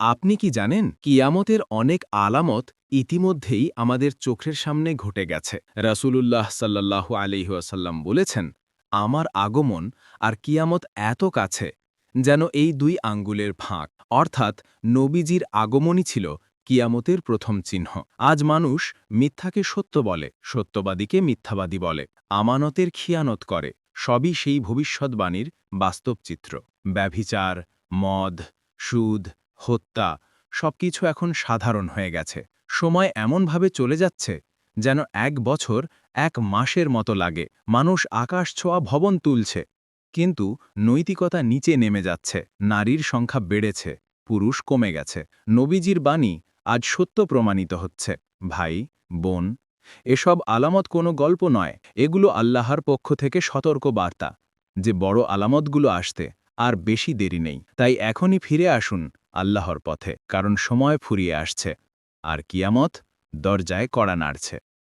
আপনি কি জানেন, কিয়ামতের অনেক আলামত ইতিমধ্যেই আমাদের চোখের সামনে ঘটে গেছে। রাসূলুল্লাহ সাল্লাল্লাহু আলাইহি ওয়াসাল্লাম বলেছেন, আমার আগমন আর কিয়ামত এত কাছে যেন এই দুই আঙ্গুলের ফাঁক। অর্থাৎ নবীজির আগমনই ছিল কিয়ামতের প্রথম চিহ্ন। আজ মানুষ মিথ্যাকে সত্য বলে, সত্যবাদীকে মিথ্যাবাদী বলে, আমানতের খিয়ানত করে, সবই সেই ভবিষ্যৎবাণীর বাস্তব চিত্র ব্যভিচার, মদ, সুদ হত্যা, সবকিছু এখন সাধারণ হয়ে গেছে। সময় এমনভাবে চলে যাচ্ছে যেন এক বছর, এক মাসের মতো লাগে। মানুষ আকাশ ছোঁয়া ভবন তুলছে, কিন্তু নৈতিকতা নিচে নেমে যাচ্ছে। নারীর সংখ্যা বেড়েছে, পুরুষ কমে গেছে। নবীজির বাণী আজ সত্য প্রমাণিত হচ্ছে। ভাই, বোন, এসব আলামত কোনো গল্প নয়। এগুলো আল্লাহর পক্ষ থেকে সতর্ক বার্তা যে বড় আলামতগুলো আসতে আর বেশি দেরি নেই। তাই এখনই ফিরে আসুন আল্লাহর পথে কারণ সময় ফুরিয়ে আসছে আর কিয়ামত দরজায় কড়া নাড়ছে।